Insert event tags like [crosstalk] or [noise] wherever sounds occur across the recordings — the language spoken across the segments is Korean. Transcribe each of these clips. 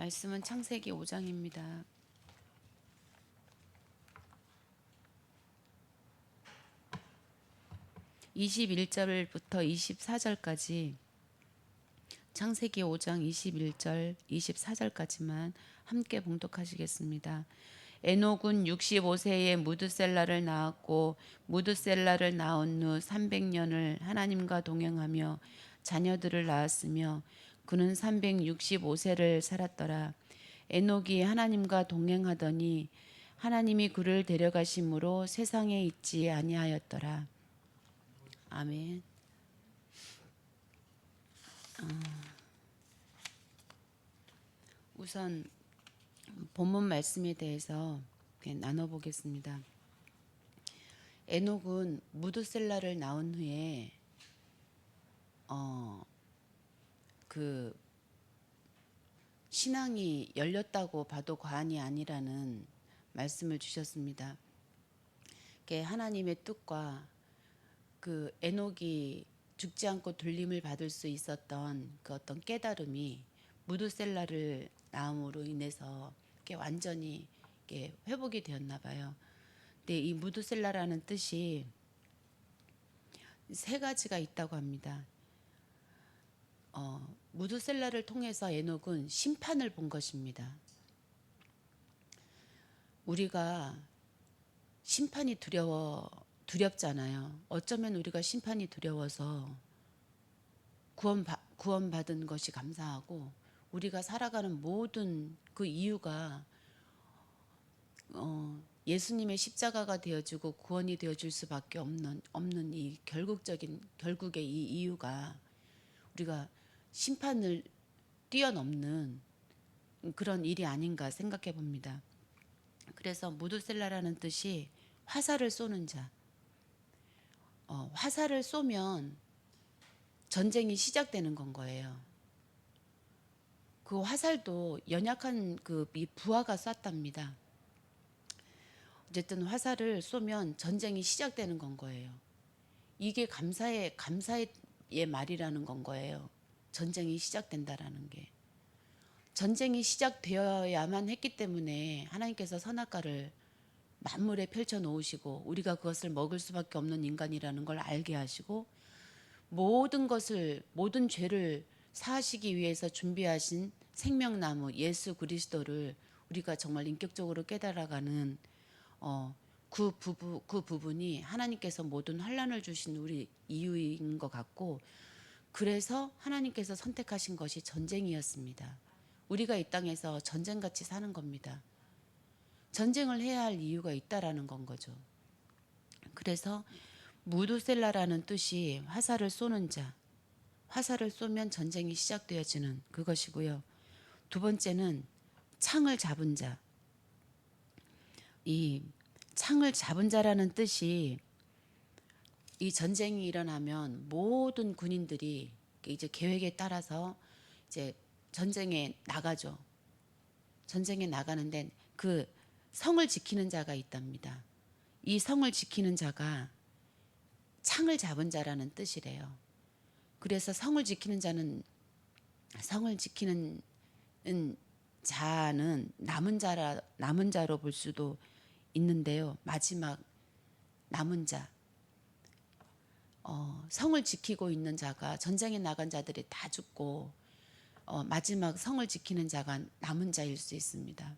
말씀은 창세기 5장입니다. 21절부터 24절까지 창세기 5장 21절 24절까지만 함께 봉독하시겠습니다. 에녹은 65세에 무드셀라를 낳았고 무드셀라를 낳은 후 300년을 하나님과 동행하며 자녀들을 낳았으며 그는 365세를 살았더라. 에녹이 하나님과 동행하더니 하나님이 그를 데려가심으로 세상에 있지 아니하였더라. 아멘. 어, 우선 본문 말씀에 대해서 나눠보겠습니다. 에녹은 무드셀라를 낳은 후에 어, 그 신앙이 열렸다고 봐도 과언이 아니라는 말씀을 주셨습니다. 하나님의 뜻과 그 에녹이 죽지 않고 돌림을 받을 수 있었던 그 어떤 깨달음이 무드셀라를 낳음으로 인해서 이게 완전히 이게 회복이 되었나 봐요. 근데 이 무드셀라라는 뜻이 세 가지가 있다고 합니다. 어, 무드셀라를 통해서 에녹은 심판을 본 것입니다. 우리가 심판이 두려워 두렵잖아요. 어쩌면 우리가 심판이 두려워서 구원 구원받은 것이 감사하고 우리가 살아가는 모든 그 이유가 어, 예수님의 십자가가 되어주고 구원이 되어줄 수밖에 없는 없는 이 결국적인 결국의 이 이유가 우리가 심판을 뛰어넘는 그런 일이 아닌가 생각해 봅니다. 그래서 무드셀라라는 뜻이 화살을 쏘는 자. 어, 화살을 쏘면 전쟁이 시작되는 건 거예요. 그 화살도 연약한 그이 부하가 쐈답니다. 어쨌든 화살을 쏘면 전쟁이 시작되는 건 거예요. 이게 감사의 감사의 말이라는 건 거예요. 전쟁이 시작된다라는 게. 전쟁이 시작되어야만 했기 때문에 하나님께서 선악과를 만물에 펼쳐 놓으시고 우리가 그것을 먹을 수밖에 없는 인간이라는 걸 알게 하시고 모든 것을 모든 죄를 사하시기 위해서 준비하신 생명나무 예수 그리스도를 우리가 정말 인격적으로 깨달아가는 어, 그 부부 그 부분이 하나님께서 모든 환란을 주신 우리 이유인 것 같고 그래서 하나님께서 선택하신 것이 전쟁이었습니다. 우리가 이 땅에서 전쟁같이 사는 겁니다. 전쟁을 해야 할 이유가 있다라는 건 거죠. 그래서 무드셀라라는 뜻이 화살을 쏘는 자, 화살을 쏘면 전쟁이 시작되어지는 그것이고요. 두 번째는 창을 잡은 자. 이 창을 잡은 자라는 뜻이 이 전쟁이 일어나면 모든 군인들이 이제 계획에 따라서 이제 전쟁에 나가죠. 전쟁에 나가는데 그 성을 지키는 자가 있답니다. 이 성을 지키는 자가 창을 잡은 자라는 뜻이래요. 그래서 성을 지키는 자는 성을 지키는 자는 남은 자라 남은 자로 볼 수도 있는데요. 마지막 남은 자. 어, 성을 지키고 있는 자가 전쟁에 나간 자들이 다 죽고 어, 마지막 성을 지키는 자가 남은 자일 수 있습니다.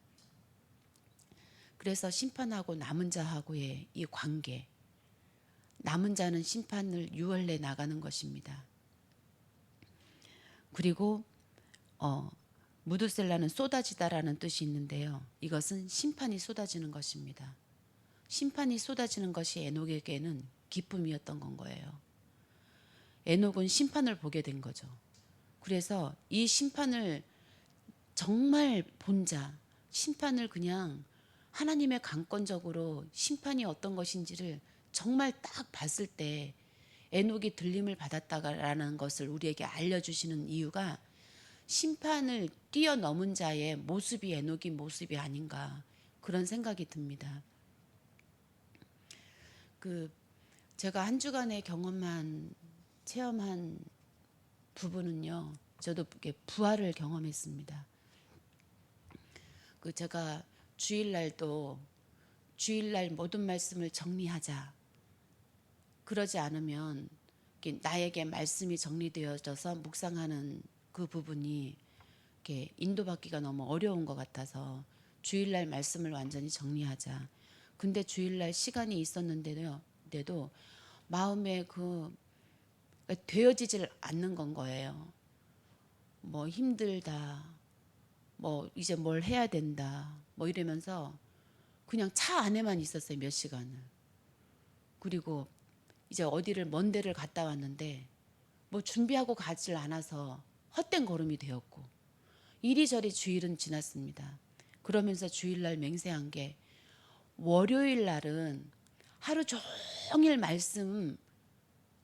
그래서 심판하고 남은 자하고의 이 관계, 남은 자는 심판을 유월내 나가는 것입니다. 그리고 어, 무드셀라는 쏟아지다라는 뜻이 있는데요. 이것은 심판이 쏟아지는 것입니다. 심판이 쏟아지는 것이 에녹에게는 기쁨이었던 건 거예요. 에녹은 심판을 보게 된 거죠. 그래서 이 심판을 정말 본 자, 심판을 그냥 하나님의 강권적으로 심판이 어떤 것인지를 정말 딱 봤을 때 에녹이 들림을 받았다라는 것을 우리에게 알려주시는 이유가 심판을 뛰어넘은 자의 모습이 에녹이 모습이 아닌가 그런 생각이 듭니다. 그 제가 한 주간의 경험한 체험한 부분은요. 저도 부활을 경험했습니다. 그 제가 주일날도 주일날 모든 말씀을 정리하자. 그러지 않으면 나에게 말씀이 정리되어져서 묵상하는 그 부분이 이렇게 인도받기가 너무 어려운 것 같아서 주일날 말씀을 완전히 정리하자. 근데 주일날 시간이 있었는데도 데도 마음에 그 되어지질 않는 건 거예요. 뭐 힘들다. 뭐 이제 뭘 해야 된다. 뭐 이러면서 그냥 차 안에만 있었어요. 몇 시간을. 그리고 이제 어디를 먼 데를 갔다 왔는데 뭐 준비하고 가질 않아서 헛된 걸음이 되었고 이리저리 주일은 지났습니다. 그러면서 주일날 맹세한 게 월요일 날은 하루 종일 말씀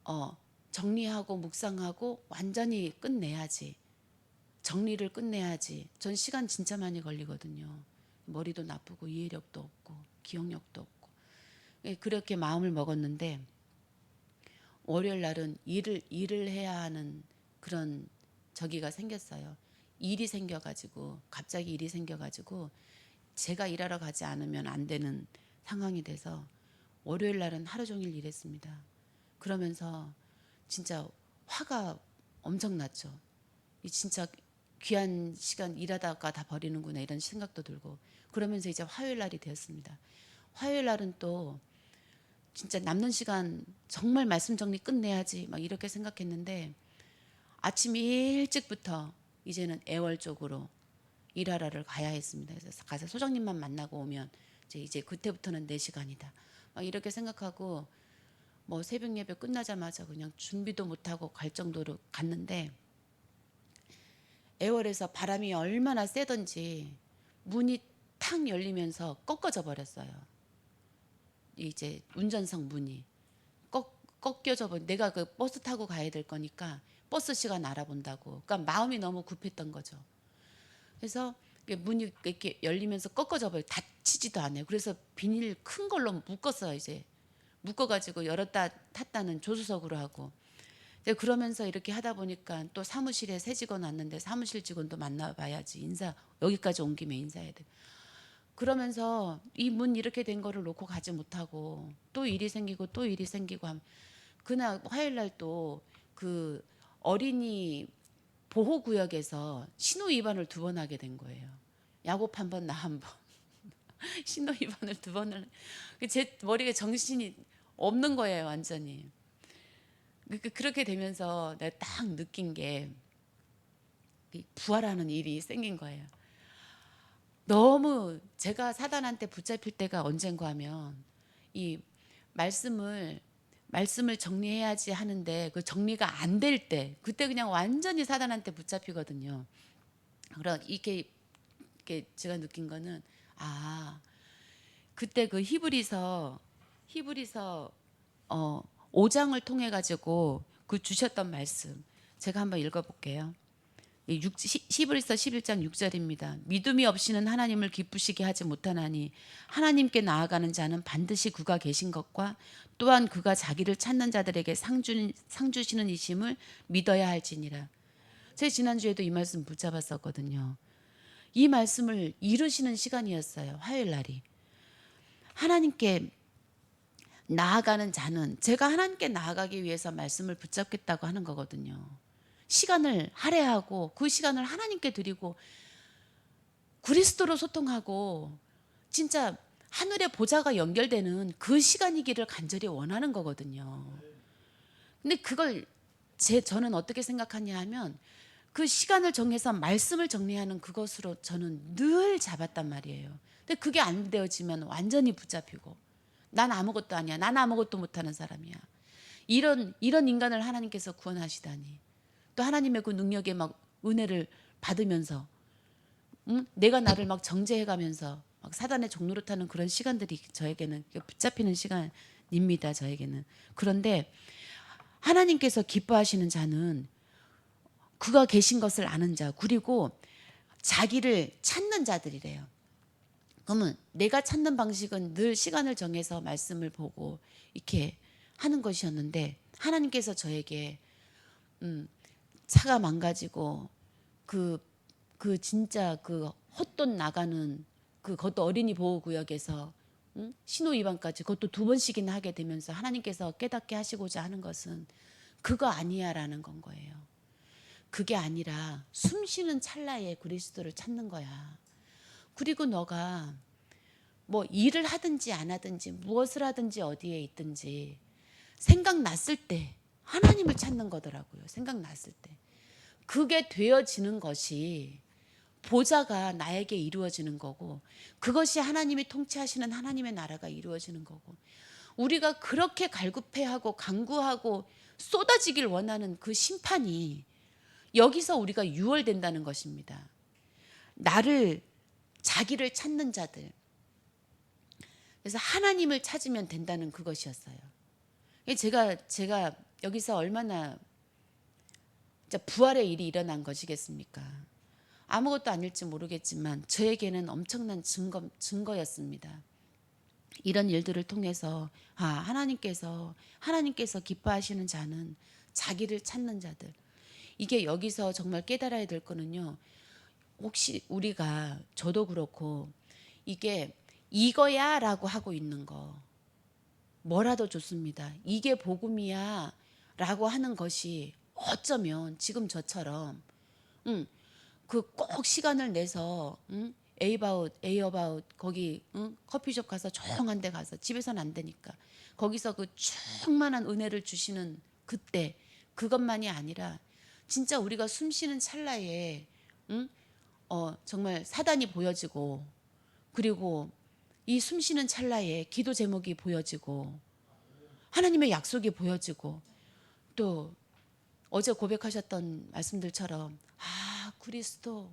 어, 정리하고 묵상하고 완전히 끝내야지. 정리를 끝내야지. 전 시간 진짜 많이 걸리거든요. 머리도 나쁘고 이해력도 없고 기억력도 없고 예, 그렇게 마음을 먹었는데 월요일 날은 일을 일을 해야 하는 그런 저기가 생겼어요. 일이 생겨가지고 갑자기 일이 생겨가지고 제가 일하러 가지 않으면 안 되는 상황이 돼서 월요일 날은 하루 종일 일했습니다. 그러면서 진짜 화가 엄청났죠. 이 진짜 귀한 시간 일하다가 다 버리는구나 이런 생각도 들고 그러면서 이제 화요일 날이 되었습니다. 화요일 날은 또 진짜 남는 시간 정말 말씀 정리 끝내야지 막 이렇게 생각했는데 아침 일찍부터 이제는 애월 쪽으로 일하러를 가야 했습니다. 그래서 가서 소장님만 만나고 오면 이제 이제 그때부터는 내 시간이다. 막 이렇게 생각하고 뭐 새벽 예배 끝나자마자 그냥 준비도 못 하고 갈 정도로 갔는데 애월에서 바람이 얼마나 세던지 문이 탁 열리면서 꺾어져 버렸어요. 이제 운전석 문이 꺾, 꺾여져 버 내가 그 버스 타고 가야 될 거니까 버스 시간 알아본다고. 그러니까 마음이 너무 급했던 거죠. 그래서 문이 이렇게 열리면서 꺾어져 버려 닫히지도 않아요. 그래서 비닐 큰 걸로 묶었어요. 이제 묶어가지고 열었다 탔다는 조수석으로 하고. 이제 그러면서 이렇게 하다 보니까 또 사무실에 새 직원 왔는데 사무실 직원도 만나봐야지 인사 여기까지 온 김에 인사해야 돼. 그러면서 이 문 이렇게 된 거를 놓고 가지 못하고 또 일이 생기고 또 일이 생기고 함 그날 화요일 날 또 그 어린이 보호 구역에서 신호 위반을 두 번 하게 된 거예요. 야곱 한 번 나 한 번. [laughs] 신호 위반을 두 번을 제 머리에 정신이 없는 거예요, 완전히. 그- 그- 그렇게 되면서 내가 딱 느낀 게이 부활하는 일이 생긴 거예요. 너무 제가 사단한테 붙잡힐 때가 언젠가 하면 이 말씀을 말씀을 정리해야지 하는데 그 정리가 안 될 때 그때 그냥 완전히 사단한테 붙잡히거든요. 그럼 이게 이게 제가 느낀 거는 아 그때 그 히브리서 히브리서 어 5장을 통해 가지고 그 주셨던 말씀 제가 한번 읽어 볼게요. 이 육- 시- 히브리서 11장 6절입니다. 믿음이 없이는 하나님을 기쁘시게 하지 못하나니 하나님께 나아가는 자는 반드시 그가 계신 것과 또한 그가 자기를 찾는 자들에게 상, 주, 상 주시는 이심을 믿어야 할지니라. 제 지난주에도 이 말씀 붙잡았었거든요. 이 말씀을 이루시는 시간이었어요. 화요일 날이. 하나님께 나아가는 자는 제가 하나님께 나아가기 위해서 말씀을 붙잡겠다고 하는 거거든요. 시간을 할애하고 그 시간을 하나님께 드리고 그리스도로 소통하고 진짜 하늘의 보좌가 연결되는 그 시간이기를 간절히 원하는 거거든요. 근데 그걸 제 저는 어떻게 생각하냐 하면 그 시간을 정해서 말씀을 정리하는 그것으로 저는 늘 잡았단 말이에요. 근데 그게 안 되어지면 완전히 붙잡히고 난 아무것도 아니야. 난 아무것도 못하는 사람이야. 이런 이런 인간을 하나님께서 구원하시다니. 또 하나님의 그 능력에 막 은혜를 받으면서 응? 내가 나를 막 정죄해가면서 막 사단의 타는 그런 시간들이 저에게는 붙잡히는 시간입니다. 저에게는 그런데 하나님께서 기뻐하시는 자는 그가 계신 것을 아는 자 그리고 자기를 찾는 자들이래요. 그러면 내가 찾는 방식은 늘 시간을 정해서 말씀을 보고 이렇게 하는 것이었는데 하나님께서 저에게 음, 차가 망가지고 그, 그 진짜 그 헛돈 나가는 그 그것도 어린이 보호 구역에서 응? 신호 위반까지 그것도 두 번씩이나 하게 되면서 하나님께서 깨닫게 하시고자 하는 것은 그거 아니야라는 건 거예요. 그게 아니라 숨 쉬는 찰나에 그리스도를 찾는 거야. 그리고 너가 뭐 일을 하든지 안 하든지 무엇을 하든지 어디에 있든지 생각났을 때 하나님을 찾는 거더라고요. 생각났을 때. 그게 되어지는 것이 보좌가 나에게 이루어지는 거고 그것이 하나님이 통치하시는 하나님의 나라가 이루어지는 거고 우리가 그렇게 갈급해하고 강구하고 쏟아지길 원하는 그 심판이 여기서 우리가 유월된다는 것입니다. 나를 자기를 찾는 자들. 그래서 하나님을 찾으면 된다는 그것이었어요. 제가 제가 여기서 얼마나 부활의 일이 일어난 것이겠습니까? 아무것도 아닐지 모르겠지만 저에게는 엄청난 증거 증거였습니다. 이런 일들을 통해서 아 하나님께서 하나님께서 기뻐하시는 자는 자기를 찾는 자들 이게 여기서 정말 깨달아야 될 거는요. 혹시 우리가 저도 그렇고 이게 이거야라고 하고 있는 거 뭐라도 좋습니다. 이게 복음이야 라고 하는 것이 어쩌면 지금 저처럼 응, 그 꼭 시간을 내서 응? 에이바웃, 에이어바웃 거기 응? 커피숍 가서 조용한 데 가서 집에서는 안 되니까 거기서 그 충만한 은혜를 주시는 그때 그것만이 아니라 진짜 우리가 숨 쉬는 찰나에 응? 어, 정말 사단이 보여지고 그리고 이 숨 쉬는 찰나에 기도 제목이 보여지고 하나님의 약속이 보여지고 또 어제 고백하셨던 말씀들처럼 아 그리스도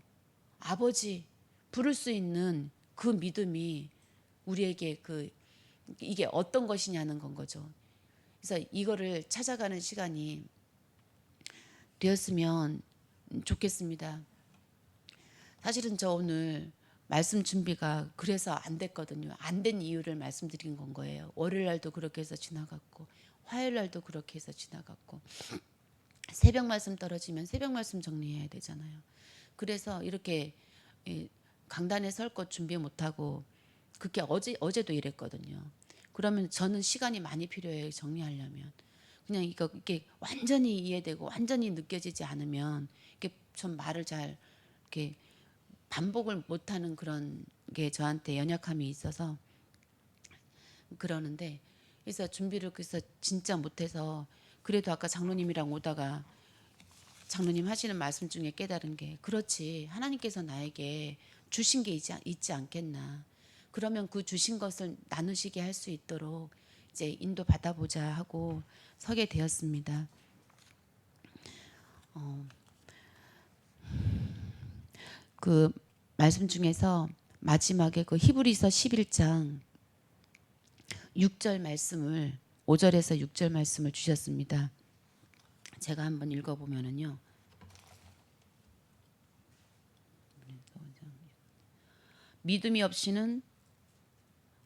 아버지 부를 수 있는 그 믿음이 우리에게 그 이게 어떤 것이냐는 건 거죠. 그래서 이거를 찾아가는 시간이 되었으면 좋겠습니다. 사실은 저 오늘 말씀 준비가 그래서 안 됐거든요. 안 된 이유를 말씀드린 건 거예요. 월요일 날도 그렇게 해서 지나갔고 화요일 날도 그렇게 해서 지나갔고 새벽 말씀 떨어지면 새벽 말씀 정리해야 되잖아요. 그래서 이렇게 이 강단에 설 것 준비 못 하고 그게 어제 어제도 이랬거든요. 그러면 저는 시간이 많이 필요해요 정리하려면 그냥 이거 이게 완전히 이해되고 완전히 느껴지지 않으면 이게 좀 말을 잘 이렇게 반복을 못하는 그런 게 저한테 연약함이 있어서 그러는데 그래서 준비를 그래서 진짜 못해서 그래도 아까 장로님이랑 오다가 장로님 하시는 말씀 중에 깨달은 게 그렇지 하나님께서 나에게 주신 게 있지, 있지 않겠나 그러면 그 주신 것을 나누시게 할 수 있도록 이제 인도 받아보자 하고 서게 되었습니다. 어, 그 말씀 중에서 마지막에 그 히브리서 11장 6절 말씀을 5절에서 6절 말씀을 주셨습니다. 제가 한번 읽어 보면은요. 믿음이 없이는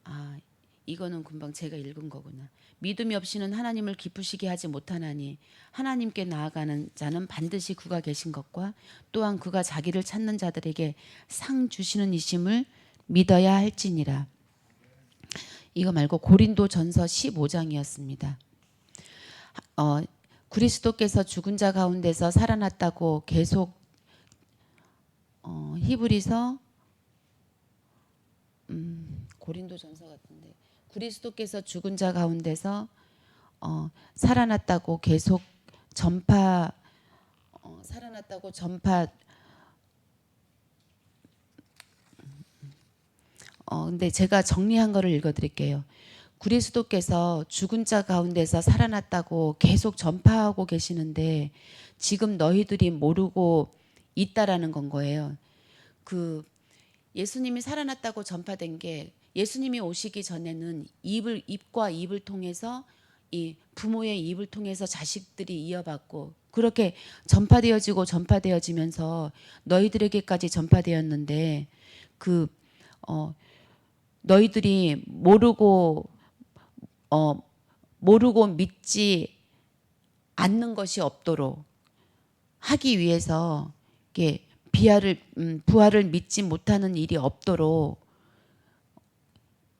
아 이거는 금방 제가 읽은 거구나. 믿음이 없이는 하나님을 기쁘시게 하지 못하나니 하나님께 나아가는 자는 반드시 그가 계신 것과 또한 그가 자기를 찾는 자들에게 상 주시는 이심을 믿어야 할지니라. 이거 말고 고린도 전서 15장이었습니다. 어, 그리스도께서 죽은 자 가운데서 살아났다고 계속 어, 히브리서 음, 고린도 전서 같은데 그리스도께서 죽은 자 가운데서 어, 살아났다고 계속 전파 어, 살아났다고 전파 어, 근데 제가 정리한 거를 읽어드릴게요. 그리스도께서 죽은 자 가운데서 살아났다고 계속 전파하고 계시는데 지금 너희들이 모르고 있다라는 건 거예요. 그 예수님이 살아났다고 전파된 게 예수님이 오시기 전에는 입을 입과 입을 통해서 이 부모의 입을 통해서 자식들이 이어받고 그렇게 전파되어지고 전파되어지면서 너희들에게까지 전파되었는데 그 어, 너희들이 모르고 어, 모르고 믿지 않는 것이 없도록 하기 위해서 이게 비하를 음, 부활을 믿지 못하는 일이 없도록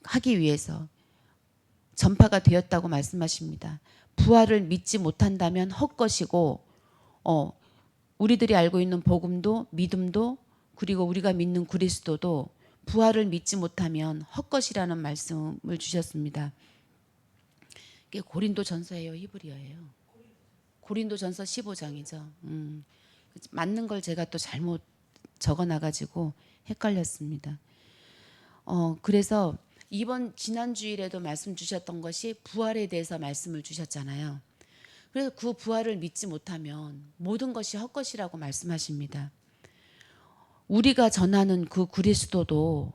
하기 위해서 전파가 되었다고 말씀하십니다. 부활을 믿지 못한다면 헛것이고 어 우리들이 알고 있는 복음도 믿음도 그리고 우리가 믿는 그리스도도 부활을 믿지 못하면 헛것이라는 말씀을 주셨습니다. 이게 고린도 전서예요, 히브리어예요. 고린도 전서 15장이죠. 음, 맞는 걸 제가 또 잘못 적어 놔가지고 헷갈렸습니다. 어, 그래서 이번 지난 주일에도 말씀 주셨던 것이 부활에 대해서 말씀을 주셨잖아요. 그래서 그 부활을 믿지 못하면 모든 것이 헛것이라고 말씀하십니다. 우리가 전하는 그 그리스도도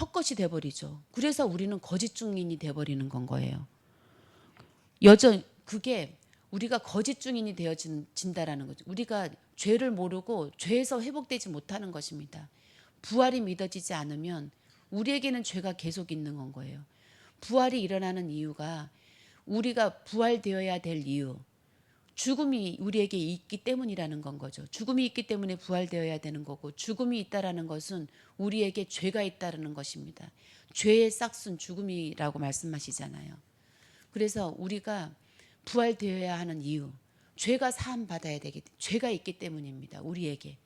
헛것이 돼버리죠. 그래서 우리는 거짓 증인이 돼버리는 건 거예요. 여전 그게 우리가 거짓 증인이 되어진다라는 거죠. 우리가 죄를 모르고 죄에서 회복되지 못하는 것입니다. 부활이 믿어지지 않으면 우리에게는 죄가 계속 있는 건 거예요. 부활이 일어나는 이유가 우리가 부활되어야 될 이유, 죽음이 우리에게 있기 때문이라는 건 거죠. 죽음이 있기 때문에 부활되어야 되는 거고 죽음이 있다라는 것은 우리에게 죄가 있다라는 것입니다. 죄의 싹순 죽음이라고 말씀하시잖아요. 그래서 우리가 부활되어야 하는 이유, 죄가 사함 받아야 되기 죄가 있기 때문입니다. 우리에게.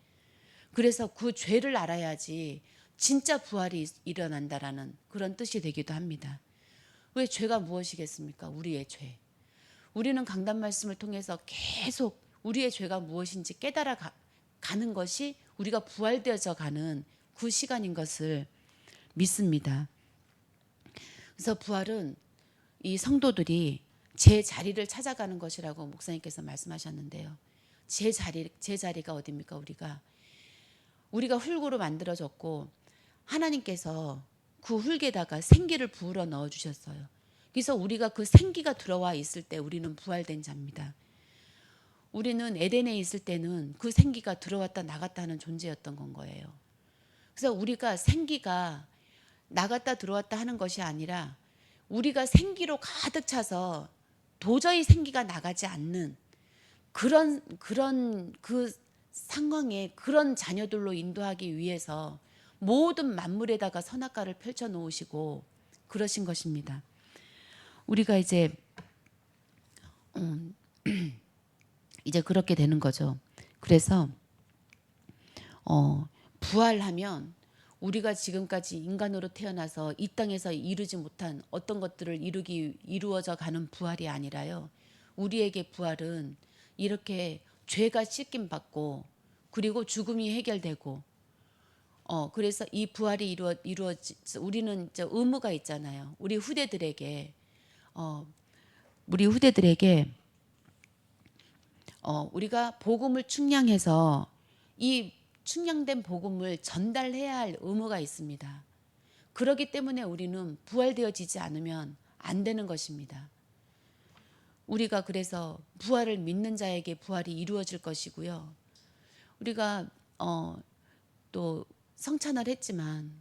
그래서 그 죄를 알아야지 진짜 부활이 일어난다라는 그런 뜻이 되기도 합니다. 왜 죄가 무엇이겠습니까? 우리의 죄. 우리는 강단 말씀을 통해서 계속 우리의 죄가 무엇인지 깨달아 가, 가는 것이 우리가 부활되어져 가는 그 시간인 것을 믿습니다. 그래서 부활은 이 성도들이 제 자리를 찾아가는 것이라고 목사님께서 말씀하셨는데요. 제 자리 제 자리가 어디입니까? 우리가 우리가 흙으로 만들어졌고 하나님께서 그 흙에다가 생기를 부으러 넣어 주셨어요. 그래서 우리가 그 생기가 들어와 있을 때 우리는 부활된 자입니다. 우리는 에덴에 있을 때는 그 생기가 들어왔다 나갔다 하는 존재였던 건 거예요. 그래서 우리가 생기가 나갔다 들어왔다 하는 것이 아니라 우리가 생기로 가득 차서 도저히 생기가 나가지 않는 그런 그런 그 상황에 그런 자녀들로 인도하기 위해서 모든 만물에다가 선악과를 펼쳐 놓으시고 그러신 것입니다. 우리가 이제 음, [clears throat] 이제 그렇게 되는 거죠. 그래서 어, 부활하면 우리가 지금까지 인간으로 태어나서 이 땅에서 이루지 못한 어떤 것들을 이루기 이루어져 가는 부활이 아니라요. 우리에게 부활은 이렇게 죄가 씻김 받고 그리고 죽음이 해결되고 어 그래서 이 부활이 이루어 이루어지 우리는 저 의무가 있잖아요. 우리 후대들에게 어 우리 후대들에게 어 우리가 복음을 충량해서 이 충량된 복음을 전달해야 할 의무가 있습니다. 그렇기 때문에 우리는 부활되어지지 않으면 안 되는 것입니다. 우리가 그래서 부활을 믿는 자에게 부활이 이루어질 것이고요. 우리가 어, 또 성찬을 했지만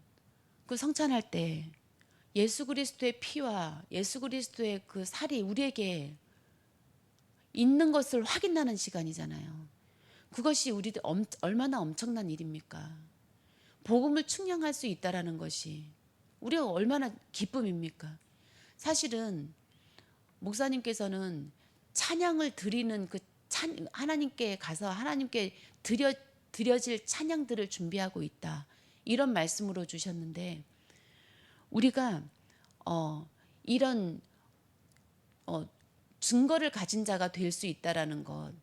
그 성찬할 때 예수 그리스도의 피와 예수 그리스도의 그 살이 우리에게 있는 것을 확인하는 시간이잖아요. 그것이 우리 엄, 얼마나 엄청난 일입니까? 복음을 충량할 수 있다라는 것이 우리가 얼마나 기쁨입니까? 사실은 목사님께서는 찬양을 드리는 그 찬, 하나님께 가서 하나님께 드려 드려질 찬양들을 준비하고 있다. 이런 말씀으로 주셨는데 우리가 어, 이런 어, 증거를 가진 자가 될 수 있다라는 것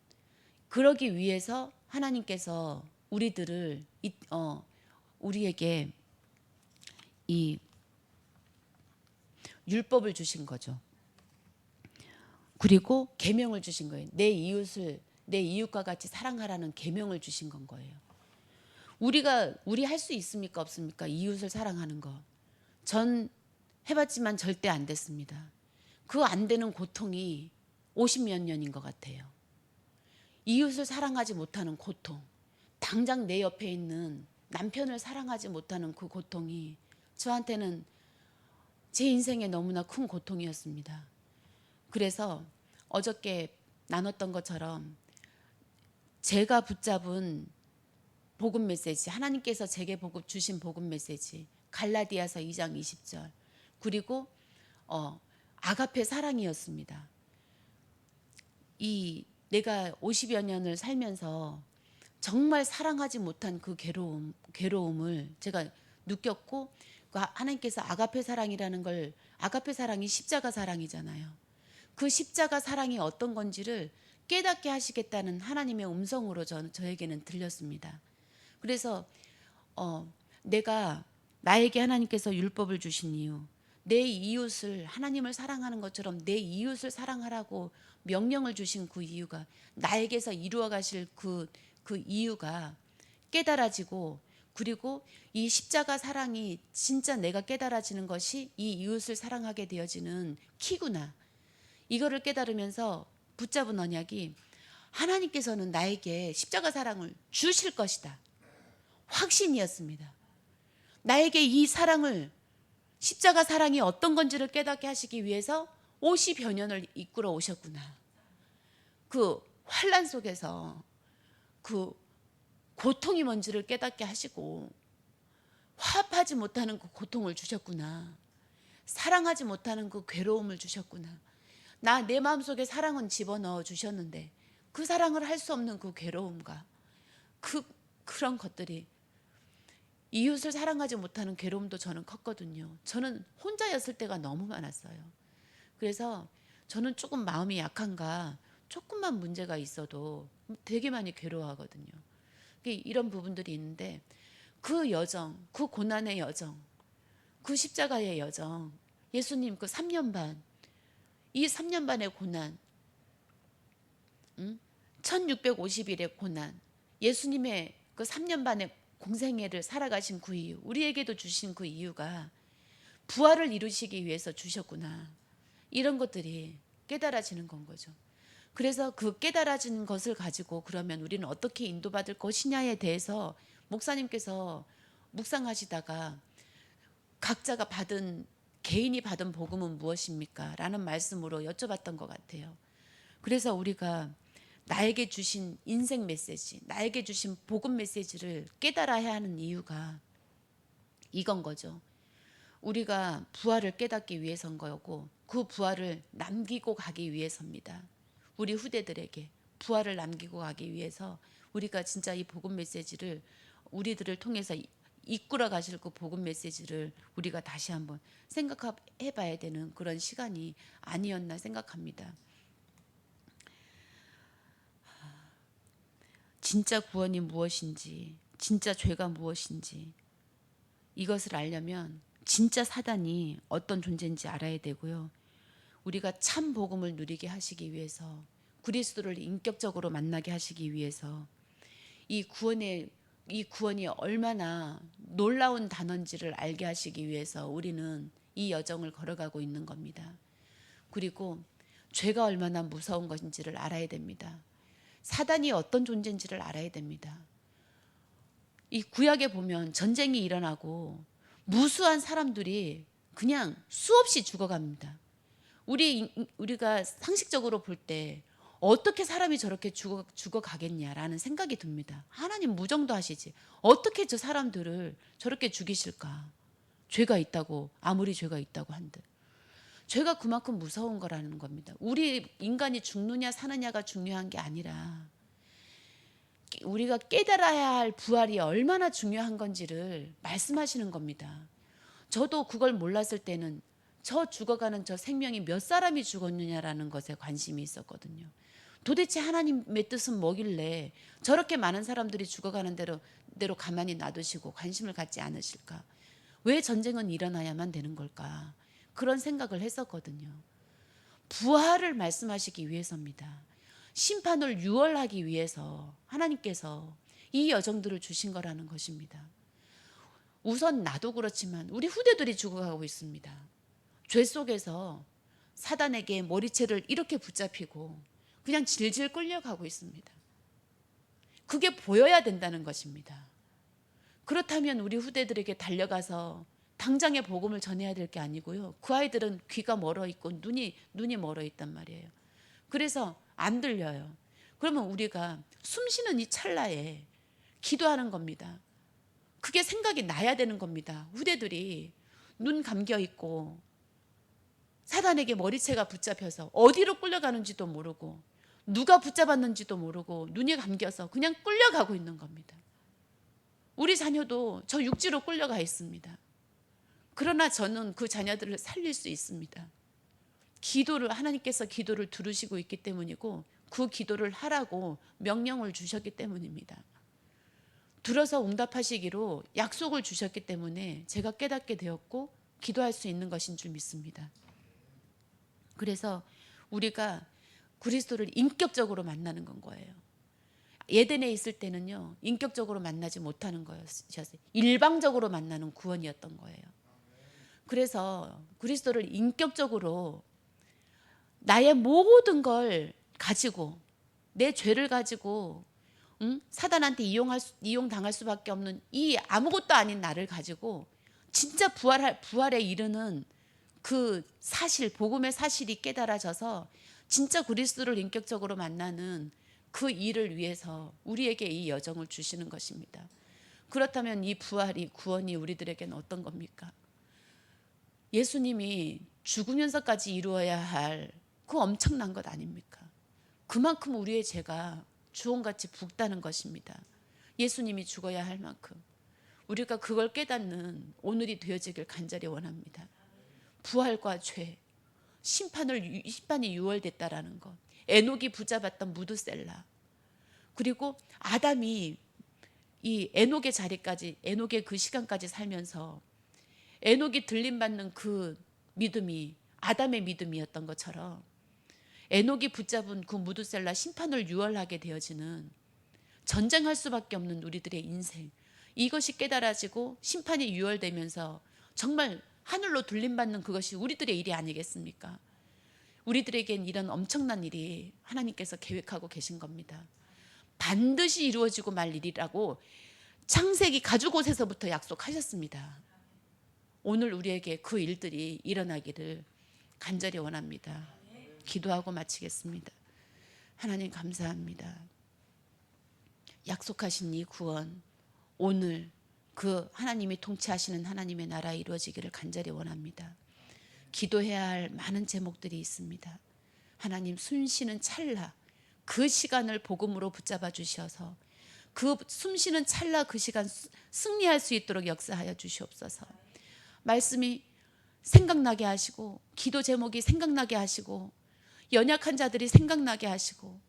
그러기 위해서 하나님께서 우리들을 이, 어, 우리에게 이 율법을 주신 거죠. 그리고 계명을 주신 거예요. 내 이웃을 내 이웃과 같이 사랑하라는 계명을 주신 건 거예요. 우리가 우리 할 수 있습니까 없습니까? 이웃을 사랑하는 거. 전 해봤지만 절대 안 됐습니다. 그 안 되는 고통이 50몇 년인 것 같아요. 이웃을 사랑하지 못하는 고통, 당장 내 옆에 있는 남편을 사랑하지 못하는 그 고통이 저한테는 제 인생에 너무나 큰 고통이었습니다. 그래서 어저께 나눴던 것처럼 제가 붙잡은 복음 메시지 하나님께서 제게 주신 복음 메시지 갈라디아서 2장 20절 그리고 어 아가페 사랑이었습니다. 이 내가 50여 년을 살면서 정말 사랑하지 못한 그 괴로움 괴로움을 제가 느꼈고 그 하나님께서 아가페 사랑이라는 걸 아가페 사랑이 십자가 사랑이잖아요. 그 십자가 사랑이 어떤 건지를 깨닫게 하시겠다는 하나님의 음성으로 저, 저에게는 들렸습니다. 그래서 어, 내가 나에게 하나님께서 율법을 주신 이유, 내 이웃을 하나님을 사랑하는 것처럼 내 이웃을 사랑하라고 명령을 주신 그 이유가 나에게서 이루어 가실 그, 그 이유가 깨달아지고 그리고 이 십자가 사랑이 진짜 내가 깨달아지는 것이 이 이웃을 사랑하게 되어지는 키구나. 이거를 깨달으면서 붙잡은 언약이 하나님께서는 나에게 십자가 사랑을 주실 것이다. 확신이었습니다. 나에게 이 사랑을 십자가 사랑이 어떤 건지를 깨닫게 하시기 위해서 50여 년을 이끌어 오셨구나. 그 환란 속에서 그 고통이 뭔지를 깨닫게 하시고 화합하지 못하는 그 고통을 주셨구나. 사랑하지 못하는 그 괴로움을 주셨구나. 나 내 마음속에 사랑은 집어넣어 주셨는데 그 사랑을 할 수 없는 그 괴로움과 그 그런 것들이 이웃을 사랑하지 못하는 괴로움도 저는 컸거든요. 저는 혼자였을 때가 너무 많았어요. 그래서 저는 조금 마음이 약한가 조금만 문제가 있어도 되게 많이 괴로워하거든요. 이런 부분들이 있는데 그 여정, 그 고난의 여정, 그 십자가의 여정, 예수님 그 3년 반, 이 3년 반의 고난, 응? 1650일의 고난, 예수님의 그 3년 반의 공생애를 살아가신 그 이유, 우리에게도 주신 그 이유가 부활을 이루시기 위해서 주셨구나. 이런 것들이 깨달아지는 건 거죠. 그래서 그 깨달아진 것을 가지고 그러면 우리는 어떻게 인도받을 것이냐에 대해서 목사님께서 묵상하시다가 각자가 받은 개인이 받은 복음은 무엇입니까? 라는 말씀으로 여쭤봤던 것 같아요. 그래서 우리가 나에게 주신 인생 메시지, 나에게 주신 복음 메시지를 깨달아야 하는 이유가 이건 거죠. 우리가 부활을 깨닫기 위해서인 거고 그 부활을 남기고 가기 위해서입니다. 우리 후대들에게 부활을 남기고 가기 위해서 우리가 진짜 이 복음 메시지를 우리들을 통해서 이끌어 가실 그 복음 메시지를 우리가 다시 한번 생각해 봐야 되는 그런 시간이 아니었나 생각합니다. 진짜 구원이 무엇인지, 진짜 죄가 무엇인지 이것을 알려면 진짜 사단이 어떤 존재인지 알아야 되고요. 우리가 참 복음을 누리게 하시기 위해서 그리스도를 인격적으로 만나게 하시기 위해서 이 구원의 이 구원이 얼마나 놀라운 단어인지를 알게 하시기 위해서 우리는 이 여정을 걸어가고 있는 겁니다. 그리고 죄가 얼마나 무서운 것인지를 알아야 됩니다. 사단이 어떤 존재인지를 알아야 됩니다. 이 구약에 보면 전쟁이 일어나고 무수한 사람들이 그냥 수없이 죽어갑니다. 우리 우리가 상식적으로 볼 때 어떻게 사람이 저렇게 죽어 죽어 가겠냐라는 생각이 듭니다. 하나님 무정도 하시지. 어떻게 저 사람들을 저렇게 죽이실까? 죄가 있다고 아무리 죄가 있다고 한들. 죄가 그만큼 무서운 거라는 겁니다. 우리 인간이 죽느냐 사느냐가 중요한 게 아니라 우리가 깨달아야 할 부활이 얼마나 중요한 건지를 말씀하시는 겁니다. 저도 그걸 몰랐을 때는 저 죽어가는 저 생명이 몇 사람이 죽었느냐라는 것에 관심이 있었거든요. 도대체 하나님의 뜻은 뭐길래 저렇게 많은 사람들이 죽어가는 대로 대로 가만히 놔두시고 관심을 갖지 않으실까? 왜 전쟁은 일어나야만 되는 걸까? 그런 생각을 했었거든요. 부활을 말씀하시기 위해서입니다. 심판을 유월하기 위해서 하나님께서 이 여정들을 주신 거라는 것입니다. 우선 나도 그렇지만 우리 후대들이 죽어가고 있습니다. 죄 속에서 사단에게 머리채를 이렇게 붙잡히고 그냥 질질 끌려가고 있습니다. 그게 보여야 된다는 것입니다. 그렇다면 우리 후대들에게 달려가서 당장의 복음을 전해야 될 게 아니고요. 그 아이들은 귀가 멀어 있고 눈이 눈이 멀어 있단 말이에요. 그래서 안 들려요. 그러면 우리가 숨 쉬는 이 찰나에 기도하는 겁니다. 그게 생각이 나야 되는 겁니다. 후대들이 눈 감겨 있고 사단에게 머리채가 붙잡혀서 어디로 끌려가는지도 모르고 누가 붙잡았는지도 모르고 눈이 감겨서 그냥 끌려가고 있는 겁니다. 우리 자녀도 저 육지로 끌려가 있습니다. 그러나 저는 그 자녀들을 살릴 수 있습니다. 기도를 하나님께서 기도를 들으시고 있기 때문이고 그 기도를 하라고 명령을 주셨기 때문입니다. 들어서 응답하시기로 약속을 주셨기 때문에 제가 깨닫게 되었고 기도할 수 있는 것인 줄 믿습니다. 그래서 우리가 그리스도를 인격적으로 만나는 건 거예요. 예덴에 있을 때는요 인격적으로 만나지 못하는 거였어요. 일방적으로 만나는 구원이었던 거예요. 그래서 그리스도를 인격적으로 나의 모든 걸 가지고 내 죄를 가지고 응? 사단한테 이용할 수, 이용 당할 수밖에 없는 이 아무것도 아닌 나를 가지고 진짜 부활할 부활에 이르는 그 사실 복음의 사실이 깨달아져서 진짜 그리스도를 인격적으로 만나는 그 일을 위해서 우리에게 이 여정을 주시는 것입니다. 그렇다면 이 부활이 구원이 우리들에게는 어떤 겁니까? 예수님이 죽으면서까지 이루어야 할 그 엄청난 것 아닙니까? 그만큼 우리의 죄가 주홍같이 붓다는 것입니다. 예수님이 죽어야 할 만큼 우리가 그걸 깨닫는 오늘이 되어지길 간절히 원합니다. 부활과 죄, 심판을 심판이 유월됐다라는 것, 에녹이 붙잡았던 무드셀라, 그리고 아담이 이 에녹의 자리까지 에녹의 그 시간까지 살면서 에녹이 들림 받는 그 믿음이 아담의 믿음이었던 것처럼 에녹이 붙잡은 그 무드셀라 심판을 유월하게 되어지는 전쟁할 수밖에 없는 우리들의 인생 이것이 깨달아지고 심판이 유월되면서 정말 하늘로 들림받는 그것이 우리들의 일이 아니겠습니까? 우리들에겐 이런 엄청난 일이 하나님께서 계획하고 계신 겁니다. 반드시 이루어지고 말 일이라고 창세기 가죽 옷에서부터 약속하셨습니다. 오늘 우리에게 그 일들이 일어나기를 간절히 원합니다. 기도하고 마치겠습니다. 하나님 감사합니다. 약속하신 이 구원 오늘 그 하나님이 통치하시는 하나님의 나라 이루어지기를 간절히 원합니다. 기도해야 할 많은 제목들이 있습니다. 하나님 숨쉬는 찰나 그 시간을 복음으로 붙잡아 주셔서 그 숨쉬는 찰나 그 시간 승리할 수 있도록 역사하여 주시옵소서. 말씀이 생각나게 하시고 기도 제목이 생각나게 하시고 연약한 자들이 생각나게 하시고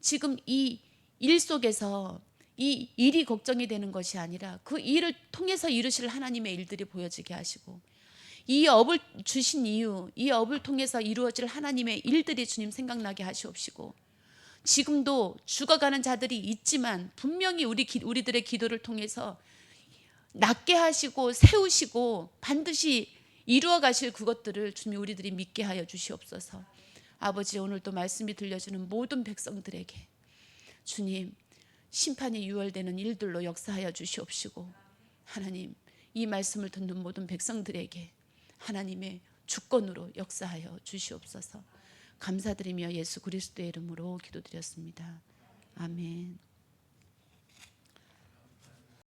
지금 이 일 속에서 이 일이 걱정이 되는 것이 아니라 그 일을 통해서 이루실 하나님의 일들이 보여지게 하시고 이 업을 주신 이유, 이 업을 통해서 이루어질 하나님의 일들이 주님 생각나게 하시옵시고 지금도 죽어가는 자들이 있지만 분명히 우리 기, 우리들의 기도를 통해서 낫게 하시고 세우시고 반드시 이루어 가실 그것들을 주님 우리들이 믿게 하여 주시옵소서. 아버지 오늘도 말씀이 들려주는 모든 백성들에게 주님 심판이 유월되는 일들로 역사하여 주시옵시고 하나님 이 말씀을 듣는 모든 백성들에게 하나님의 주권으로 역사하여 주시옵소서. 감사드리며 예수 그리스도의 이름으로 기도드렸습니다. 아멘.